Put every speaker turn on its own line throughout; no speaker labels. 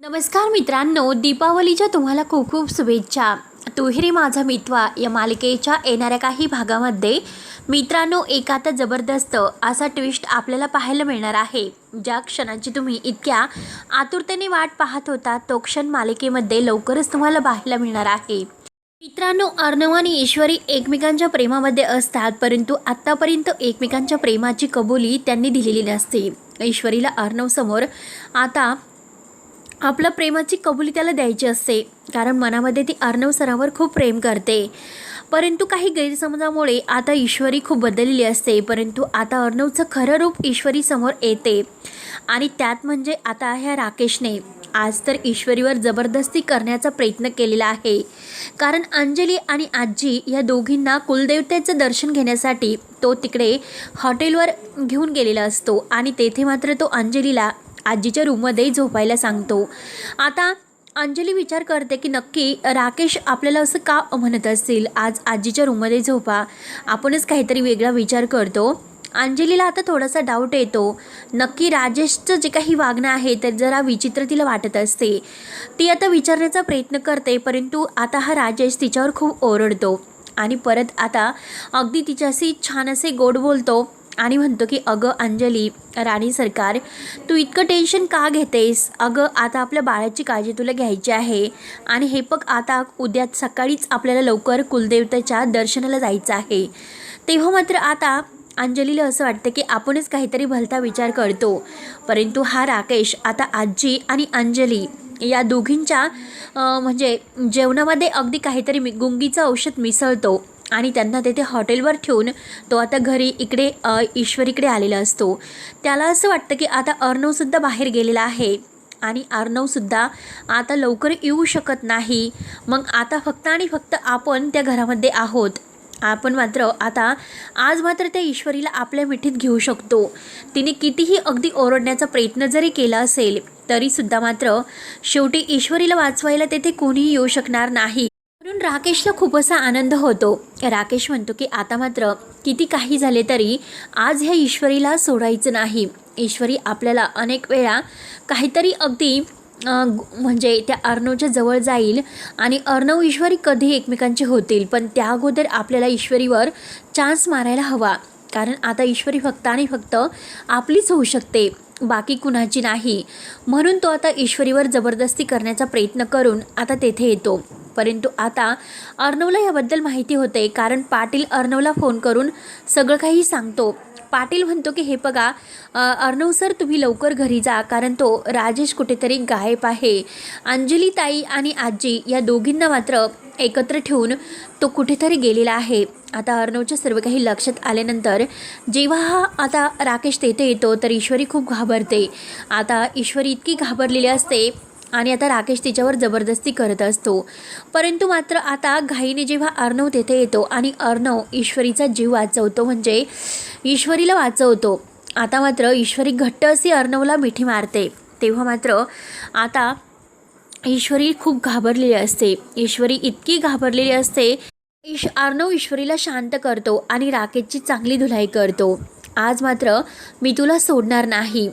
नमस्कार मित्रांनो दीपावलीच्या तुम्हाला खूप खूप शुभेच्छा. तुहिरी माझा मितवा या मालिकेच्या येणाऱ्या काही भागामध्ये. मित्रांनो एक आता जबरदस्त असा ट्विस्ट आपल्याला पाहायला मिळणार आहे. ज्या क्षणाची तुम्ही इतक्या आतुरतेने वाट पाहत होता तो क्षण मालिकेमध्ये लवकरच तुम्हाला पाहायला मिळणार आहे. मित्रांनो अर्णव आणि ईश्वरी एकमेकांच्या प्रेमामध्ये असतात परंतु आत्तापर्यंत एकमेकांच्या प्रेमाची कबुली त्यांनी दिलेली नसते. ईश्वरीला अर्णवसमोर आता आपलं प्रेमाची कबुली त्याला द्यायची असते कारण मनामध्ये ती अर्णव सरावर खूप प्रेम करते. परंतु काही गैरसमजामुळे आता ईश्वरी खूप बदललेली असते परंतु आता अर्णवचं खरं रूप ईश्वरी समोर येते. आणि त्यात म्हणजे आता ह्या राकेशने. आज तर ईश्वरीवर जबरदस्ती करण्याचा प्रयत्न केलेला आहे. कारण अंजली आणि आजी या दोघींना कुलदेवतेचं दर्शन घेण्यासाठी तो तिकडे हॉटेलवर घेऊन गेलेला असतो आणि तेथे मात्र तो अंजलीला आजीच्या रूममध्ये झोपायला सांगतो. आता अंजली विचार करते की नक्की राकेश आपल्याला असं का म्हणत असतील? आज आजीच्या रूममध्ये झोपा. आपणच काहीतरी वेगळा विचार करतो. अंजलीला आता थोडासा डाऊट येतो. नक्की राजेशचं जे काही वागणं आहे ते जरा विचित्र तिला वाटत असते. ती आता विचारण्याचा प्रयत्न करते परंतु आता हा राजेश तिच्यावर खूप ओरडतो. आणि परत आता अगदी तिच्याशी छान असे गोड बोलतो. आणि म्हणतो की अगं अंजली राणी सरकार तू इतकं टेन्शन का घेतेस? अगं आता आपल्या बाळाची काळजी तुला घ्यायची आहे. आणि हे बघ आता उद्या सकाळीच आपल्याला लवकर कुलदेवतेच्या दर्शनाला जायचं आहे. तेव्हा मात्र आता अंजलीला असं वाटतं की आपणच काहीतरी भलता विचार करतो. परंतु हा राकेश आता आजी आणि अंजली या दोघींच्या म्हणजे जेवणामध्ये अगदी काहीतरी मि गुंगीचं औषध मिसळतो. आणि त्यांना तेथे हॉटेलवर ठेवून तो आता घरी इकडे ईश्वरीकडे आलेला असतो. त्याला असं वाटतं की आता अर्णवसुद्धा बाहेर गेलेला आहे आणि अर्णवसुद्धा आता लवकर येऊ शकत नाही. मग आता फक्त आणि फक्त आपण त्या घरामध्ये आहोत. आपण मात्र आता आज मात्र त्या ईश्वरीला आपल्या मिठीत घेऊ शकतो. तिने कितीही अगदी ओरडण्याचा प्रयत्न जरी केला असेल तरीसुद्धा मात्र शेवटी ईश्वरीला वाचवायला तेथे कोणीही येऊ शकणार नाही. पण राकेशला खूप असा आनंद होतो. राकेश म्हणतो की आता मात्र किती काही झाले तरी आज ह्या ईश्वरीला सोडायचं नाही. ईश्वरी आपल्याला अनेक वेळा काहीतरी अगदी म्हणजे त्या अर्णवच्या जवळ जाईल आणि अर्णव ईश्वरी कधी एकमेकांचे होतील पण त्या अगोदर आपल्याला ईश्वरीवर चान्स मारायला हवा. कारण आता ईश्वरी फक्त आणि फक्त आपलीच होऊ शकते. बाकी कुणाची नाही. म्हणून तो आता ईश्वरीवर जबरदस्ती करण्याचा प्रयत्न करून आता तेथे येतो. परंतु आता अर्णवला याबद्दल माहिती होते कारण पाटील अर्णवला फोन करून सगळं काही सांगतो. पाटील म्हणतो की हे बघा अर्णव सर तुम्ही लवकर घरी जा कारण तो राजेश कुठेतरी गायब आहे. अंजली ताई आणि आजी या दोघींना मात्र एकत्र ठेवून तो कुठेतरी गेलेला आहे. आता अर्णवच्या सर्व काही लक्षात आल्यानंतर जेव्हा हा आता राकेश तेथे येतो तर ईश्वरी खूप घाबरते. आता ईश्वरी इतकी घाबरलेली असते आणि आता राकेश तिच्यावर जबरदस्ती करत असतो. परंतु मात्र आता घाईने जेव्हा अर्णव तेथे येतो आणि अर्णव ईश्वरीचा जीव वाचवतो म्हणजे ईश्वरीला वाचवतो आता मात्र ईश्वरी घट्ट अशी अर्णवला मिठी मारते. तेव्हा मात्र आता ईश्वरी खूप घाबरलेली असते. ईश्वरी इतकी घाबरलेली असते ईश अर्णव ईश्वरीला शांत करतो आणि राकेशची चांगली धुलाई करतो. आज मात्र मी तुला सोडणार नाही.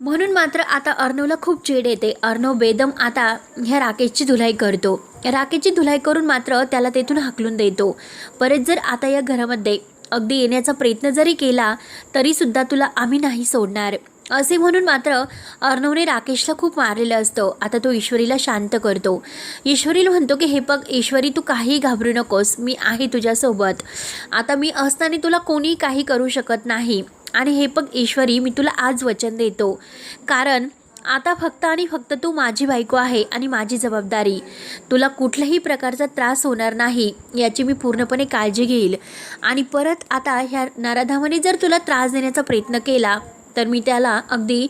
म्हणून मात्र आता अर्णवला खूप चीड येते. अर्णव बेदम आता ह्या राकेशची धुलाई करतो. राकेशची धुलाई करून मात्र त्याला तेथून हाकलून देतो. परत जर आता या घरामध्ये अगदी येण्याचा प्रयत्न जरी केला तरीसुद्धा तुला आम्ही नाही सोडणार. असे म्हणून मात्र अर्णवने राकेशला खूप मारलेलं असतं. आता तो ईश्वरीला शांत करतो. ईश्वरीला म्हणतो की हे बघ ईश्वरी तू काही घाबरू नकोस. मी आहे तुझ्यासोबत. आता मी असताना तुला कोणी काही करू शकत नाही. आणि हे बघ ईश्वरी मी तुला आज वचन देतो. कारण आता फक्त आणि फक्त तू माझी बायको आहे आणि माझी जबाबदारी. तुला कुठल्याही प्रकारचा त्रास होणार नाही याची मी पूर्णपणे काळजी घेईल. आणि परत आता ह्या नराधामाने जर तुला त्रास देण्याचा प्रयत्न केला तर मी त्याला अगदी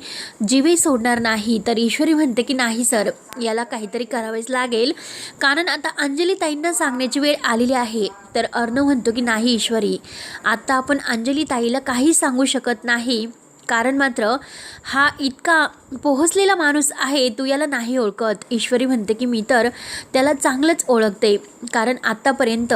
जीवे सोडणार नाही तर ईश्वरी म्हणते की नाही सर याला काहीतरी करावेच लागेल. कारण आता अंजली ताईंना सांगण्याची वेळ आलेली आहे. तर अर्णव म्हणतो की नाही ईश्वरी आत्ता आपण अंजली ताईला काही सांगू शकत नाही. कारण मात्र हा इतका पोहोचलेला माणूस आहे तू याला नाही ओळखत. ईश्वरी म्हणते की मी तर त्याला चांगलंच ओळखते. कारण आत्तापर्यंत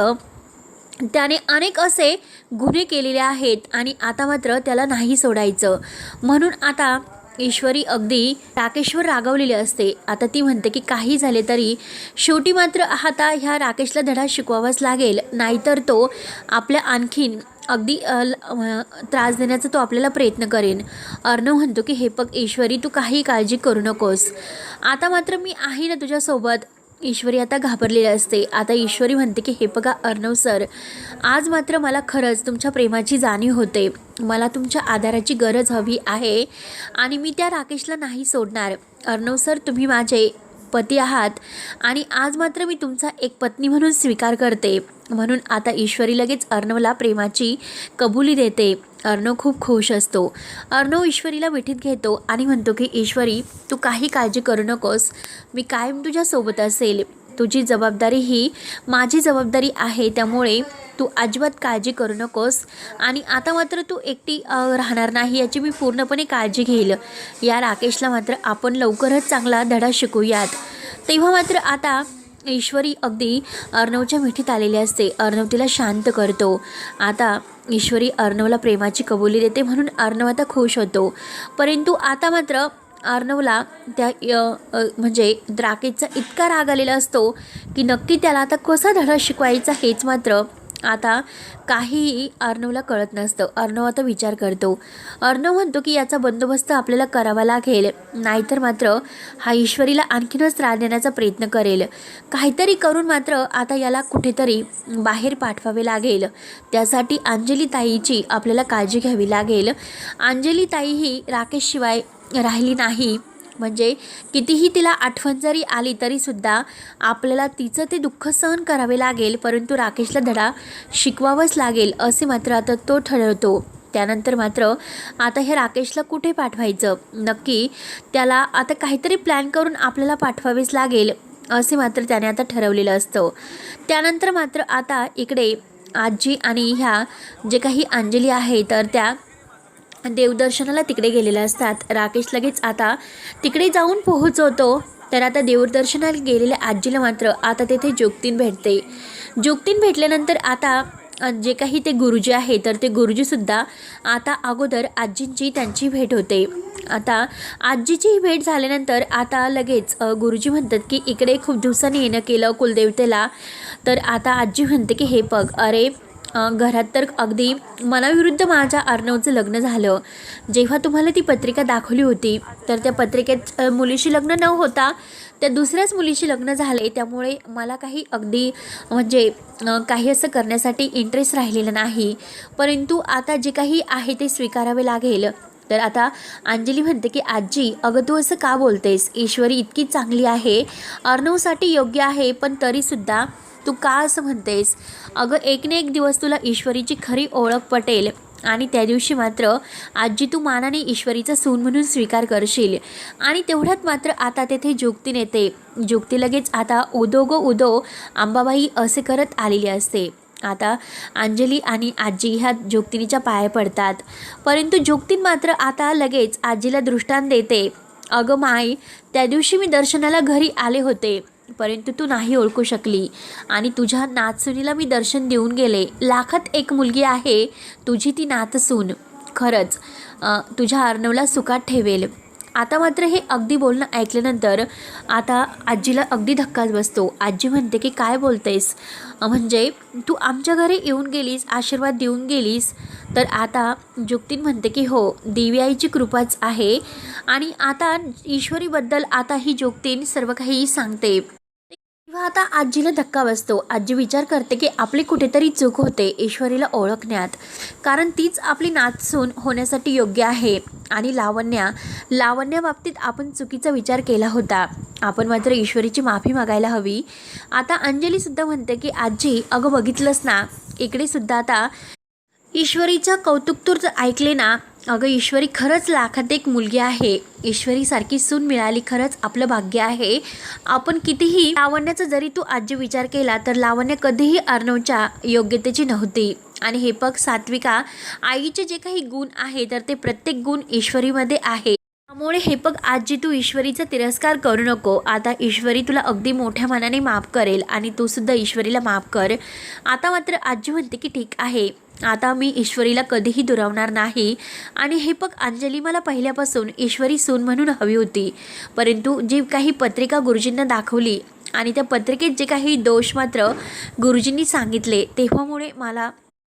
त्याने अनेक असे गुन्हे केलेले आहेत आणि आता मात्र त्याला नाही सोडायचं. म्हणून आता ईश्वरी अगदी राकेशवर रागवलेली असते. आता ती म्हणते की काही झाले तरी शेवटी मात्र आता ह्या राकेशला धडा शिकवावाच लागेल. नाहीतर तो आपल्या आणखीन अगदी ल- त्रास देण्याचा तो आपल्याला प्रयत्न करेन. अर्णव म्हणतो की हे बघ ईश्वरी तू काही काळजी करू नकोस. आता मात्र मी आहे ना तुझ्यासोबत. ईश्वरी आता घाबरलेली असते. आता ईश्वरी म्हणते की हे बघा अर्णव सर आज मात्र मला खरंच तुमच्या प्रेमाची जाणीव होते. मला तुमच्या आधाराची गरज हवी आहे आणि मी त्या राकेशला नाही सोडणार. अर्णव सर तुम्ही माझे पती आहात. आणि आज मात्र मी तुमचा एक पत्नी म्हणून स्वीकार करते. म्हणून आता ईश्वरी लगेच अर्णवला प्रेमाची कबुली देते. अर्णव खूप खुश असतो. अर्णव ईश्वरीला मिठीत घेतो आणि म्हणतो की ईश्वरी तू काही काळजी करू नकोस. मी कायम तुझ्यासोबत असेल. तुझी जबाबदारी ही माझी जबाबदारी आहे त्यामुळे तू अजिबात काळजी करू नकोस. आणि आता मात्र तू एकटी राहणार नाही याची मी पूर्णपणे काळजी घेईल. या राकेशला मात्र आपण लवकरच चांगला धडा शिकूयात. तेव्हा मात्र आता ईश्वरी अगदी अर्णवच्या मिठीत आलेली असते. अर्णव तिला शांत करतो. आता ईश्वरी अर्णवला प्रेमाची कबुली देते म्हणून अर्णव आता खुश होतो. परंतु आता मात्र अर्णवला त्या य- म्हणजे द्राकेचा इतका राग आलेला असतो की नक्की त्याला आता कसा धडा शिकवायचा हेच मात्र आता काहीही अर्णवला कळत नसतं. अर्णव आता विचार करतो. अर्णव म्हणतो की याचा बंदोबस्त आपल्याला करावा लागेल. नाहीतर मात्र हा ईश्वरीला आणखीनच त्रास देण्याचा प्रयत्न करेल. काहीतरी करून मात्र आता याला कुठेतरी बाहेर पाठवावे लागेल. त्यासाठी अंजली ताईची आपल्याला काळजी घ्यावी लागेल. अंजली ताई ही राकेशशिवाय राहिली नाही. म्हणजे कितीही तिला आठवण जरी आली तरीसुद्धा आपल्याला तिचं ते दुःख सहन करावे लागेल परंतु राकेशला धडा शिकवावंच लागेल असे मात्र आता तो ठरवतो. त्यानंतर मात्र आता हे राकेशला कुठे पाठवायचं? नक्की त्याला आता काहीतरी प्लॅन करून आपल्याला पाठवावेच लागेल असे मात्र त्याने आता ठरवलेलं असतं. त्यानंतर मात्र आता इकडे आजी आणि ह्या जे काही अंजली आहे तर त्या देवदर्शनाला तिकडे गेलेल्या असतात. राकेश लगेच आता तिकडे जाऊन पोहोचवतो. तर आता देवदर्शनाला गेलेल्या आजीला मात्र आता तेथे जोगतीन भेटते. जोगतीन भेटल्यानंतर आता जे काही ते गुरुजी आहे तर ते गुरुजीसुद्धा आता अगोदर आजींची त्यांची भेट होते. आता आजीची भेट झाल्यानंतर आता लगेच गुरुजी म्हणतात की इकडे खूप दिवसांनी येणं केलं कुलदेवतेला. तर आता आजी म्हणते की हे बघ अरे घरात तर अगदी मनाविरुद्ध माझ्या अर्णवचं लग्न झालं. जेव्हा तुम्हाला ती पत्रिका दाखवली होती तर त्या पत्रिकेत मुलीशी लग्न न होता त्या दुसऱ्याच मुलीशी लग्न झाले त्यामुळे मला काही अगदी म्हणजे काही असं करण्यासाठी इंटरेस्ट राहिलेला नाही. परंतु आता जे काही आहे ते स्वीकारावे लागेल. तर आता अंजली म्हणते की आजी अगं तू असं का बोलतेस? ईश्वरी इतकी चांगली आहे. अर्णवसाठी योग्य आहे पण तरीसुद्धा तू का असं म्हणतेस? अगं एक ना एक दिवस तुला ईश्वरीची खरी ओळख पटेल आणि त्या दिवशी मात्र आजी तू मानाने ईश्वरीचा सून म्हणून स्वीकार करशील. आणि तेवढ्यात मात्र आता तेथे जुक्ती नेते. जुक्ती लगेच आता उदो गो उदो अंबाबाई असे करत आलेली असते. आता अंजली आणि आजी ह्या जोगतिनीच्या पाया पडतात. परंतु जोगतीन मात्र आता लगेच आजीला दृष्टांत देते. अगं माय त्या दिवशी मी दर्शनाला घरी आले होते. परंतु तू नाही ओळखू शकली. आणि तुझ्या नाचसुनीला मी दर्शन देऊन गेले. लाखात एक मुलगी आहे. तुझी ती नातसून. खरंच तुझ्या अर्णवला सुखात ठेवेल. आता मात्र हे अगदी बोलणं ऐकल्यानंतर आता आजीला अगदी धक्काच बसतो. आजी म्हणते की काय बोलतेस? म्हणजे तू आमच्या घरी येऊन गेलीस आशीर्वाद देऊन गेलीस. तर आता जुक्तीन म्हणते की हो देवी आईची कृपाच आहे. आणि आता ईश्वरीबद्दल आता ही जोगतीन सर्व काही सांगते. तेव्हा आता आजीला धक्का बसतो. आजी विचार करते की आपली कुठेतरी चूक होते ईश्वरीला ओळखण्यात. कारण तीच आपली नाचसून होण्यासाठी योग्य आहे. आणि लावण्या लावण्याबाबतीत आपण चुकीचा विचार केला होता. आपण मात्र ईश्वरीची माफी मागायला हवी. आता अंजलीसुद्धा म्हणते की आजी अगं बघितलंस ना? इकडे सुद्धा आता ईश्वरीचं कौतुकतूर जर ऐकले ना? अगं ईश्वरी खरंच लाखात एक मुलगी आहे. ईश्वरीसारखी सून मिळाली खरंच आपलं भाग्य आहे. आपण कितीही लावण्याचा जरी तू आजी विचार केला तर लावण्य कधीही अर्णवच्या योग्यतेची नव्हती. आणि हे पग सात्विका आईचे जे काही गुण आहे तर ते प्रत्येक गुण ईश्वरीमध्ये आहे. त्यामुळे हे बघ आजी तू ईश्वरीचा तिरस्कार करू नको आता ईश्वरी तुला अगदी मोठ्या मनाने माफ करेल आणि तू सुद्धा ईश्वरीला माफ कर. आता मात्र आजी म्हणते की ठीक आहे आता मी ईश्वरीला कधीही दुरावणार नाही. आणि हे बघ अंजली मला पहिल्यापासून ईश्वरी सून म्हणून हवी होती. परंतु जी काही पत्रिका गुरुजींना दाखवली आणि त्या पत्रिकेत जे काही दोष मात्र गुरुजींनी सांगितले तेव्हामुळे मला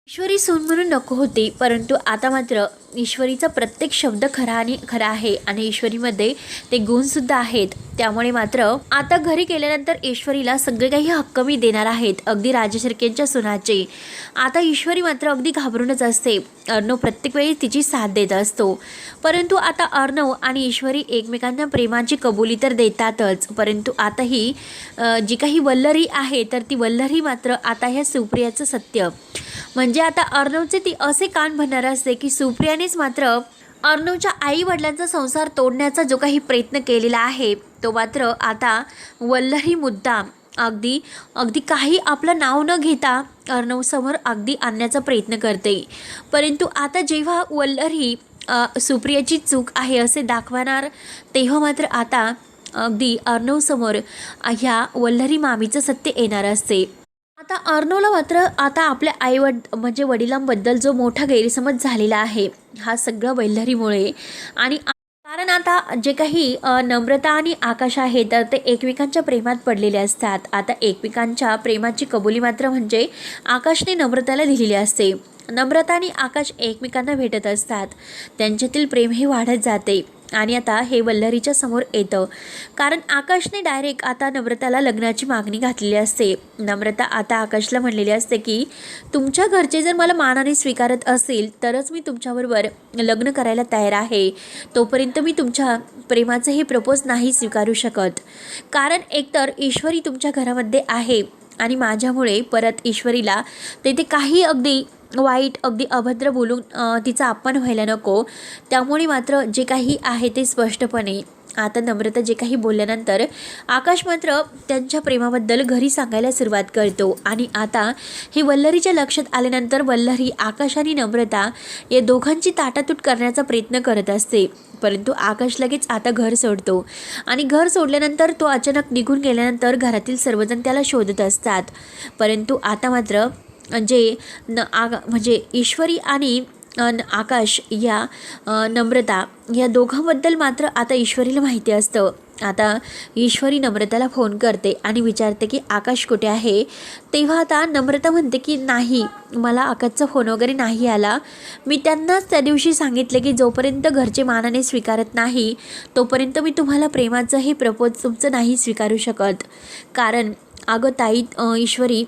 ईश्वरी सून म्हणून नको होती परंतु आता मात्र ईश्वरीचा प्रत्येक शब्द खरा आणि खरा आहे आणि ईश्वरीमध्ये ते गुणसुद्धा आहेत. त्यामुळे मात्र आता घरी गेल्यानंतर ईश्वरीला सगळे काही हक्क मी देणार आहेत अगदी राजशिर्केंच्या सुनाचे. आता ईश्वरी मात्र अगदी घाबरूनच असते. अर्णव प्रत्येक वेळी तिची साथ देत असतो. परंतु आता अर्णव आणि ईश्वरी एकमेकांना प्रेमाची कबुली तर देतातच. परंतु आताही जी काही वल्लरी आहे तर ती वल्लरी मात्र आता ह्या सुप्रियाचं सत्य. म्हणजे आता अर्णवचे ती असे कान भरणार असते की सुप्रियानेच मात्र अर्णवच्या आई वडिलांचा संसार तोडण्याचा जो काही प्रयत्न केलेला आहे तो मात्र आता वल्लरी मुद्दा अगदी अगदी काही आपलं नाव न घेता अर्णवसमोर अगदी आणण्याचा प्रयत्न करते. परंतु आता जेव्हा वल्लर ही सुप्रियाची चूक आहे असे दाखवणार तेव्हा मात्र आता अगदी अर्णवसमोर ह्या वल्लरी मामीचं सत्य येणार असते. आता अर्णवला मात्र आता आपल्या आई वड म्हणजे वडिलांबद्दल जो मोठा गैरसमज झालेला आहे हा सगळं वल्लरीमुळे आणि कारण आता जे काही नम्रता आणि आकाश आहे तर ते एकमेकांच्या प्रेमात पडलेले असतात. आता एकमेकांच्या प्रेमाची कबुली मात्र म्हणजे आकाशने नम्रताला दिलेली असते. नम्रता आणि आकाश एकमेकांना भेटत असतात. त्यांच्यातील प्रेम हे वाढत जाते. आणि आता हे वल्लरीच्या समोर येतं. कारण आकाशने डायरेक्ट आता नम्रताला लग्नाची मागणी घातलेली असते. नम्रता आता आकाशला म्हणलेली असते की तुमच्या घरचे जर मला मानाने स्वीकारत असेल तरच मी तुमच्याबरोबर लग्न करायला तयार आहे. तोपर्यंत मी तुमच्या प्रेमाचं हे प्रपोज नाही स्वीकारू शकत. कारण एकतर ईश्वरी तुमच्या घरामध्ये आहे आणि माझ्यामुळे परत ईश्वरीला तेथे काही अगदी वाईट अगदी अभद्र बोलून तिचा अपमान व्हायला नको. त्यामुळे मात्र जे काही आहे ते स्पष्टपणे. आता नम्रता जे काही बोलल्यानंतर आकाश मात्र त्यांच्या प्रेमाबद्दल घरी सांगायला सुरुवात करतो. आणि आता हे वल्लरीच्या लक्षात आल्यानंतर वल्लरी आकाश आणि नम्रता या दोघांची ताटातूट करण्याचा प्रयत्न करत असते. परंतु आकाश लगेच आता घर सोडतो. आणि घर सोडल्यानंतर तो अचानक निघून गेल्यानंतर घरातील सर्वजण त्याला शोधत असतात. परंतु आता मात्र जे न आग म्हणजे ईश्वरी आणि आकाश या नम्रता या दोघांबद्दल मात्र आता ईश्वरीला माहिती असतं. आता ईश्वरी नम्रताला फोन करते आणि विचारते की आकाश कुठे आहे? तेव्हा आता नम्रता म्हणते की नाही मला आकाशचा फोन वगैरे नाही आला. मी त्यांनाच त्या दिवशी सांगितले की जोपर्यंत घरचे मानाने स्वीकारत नाही तोपर्यंत मी तुम्हाला प्रेमाचं हे प्रपोज तुमचं नाही स्वीकारू शकत. कारण अगं ताई ईश्वरी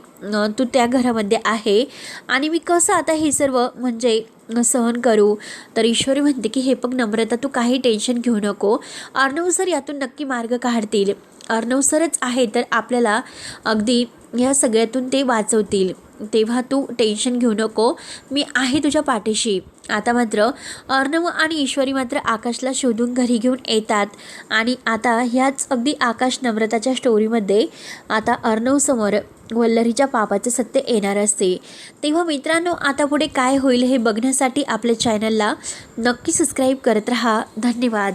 तू त्या घरामध्ये आहे. आणि मी कसं आता हे सर्व म्हणजे सहन करू? तर ईश्वरी म्हणते की हे बघ नम्रता तू काही टेन्शन घेऊ नको. अर्णव सर यातून नक्की मार्ग काढतील. अर्णव सरच आहे तर आपल्याला अगदी या सगळ्यातून ते वाचवतील. तेव्हा तू टेन्शन घेऊ नको. मी आहे तुझ्या पाठीशी. आता मात्र अर्णव आणि ईश्वरी मात्र आकाशला शोधून घरी घेऊन येतात. आणि आता ह्याच अगदी आकाश नम्रताच्या स्टोरीमध्ये आता अर्णवसमोर वल्लरीच्या पापाचं सत्य येणार असते. तेव्हा मित्रांनो आता पुढे काय होईल हे बघण्यासाठी आपल्या चॅनलला नक्की सबस्क्राईब करत राहा. धन्यवाद.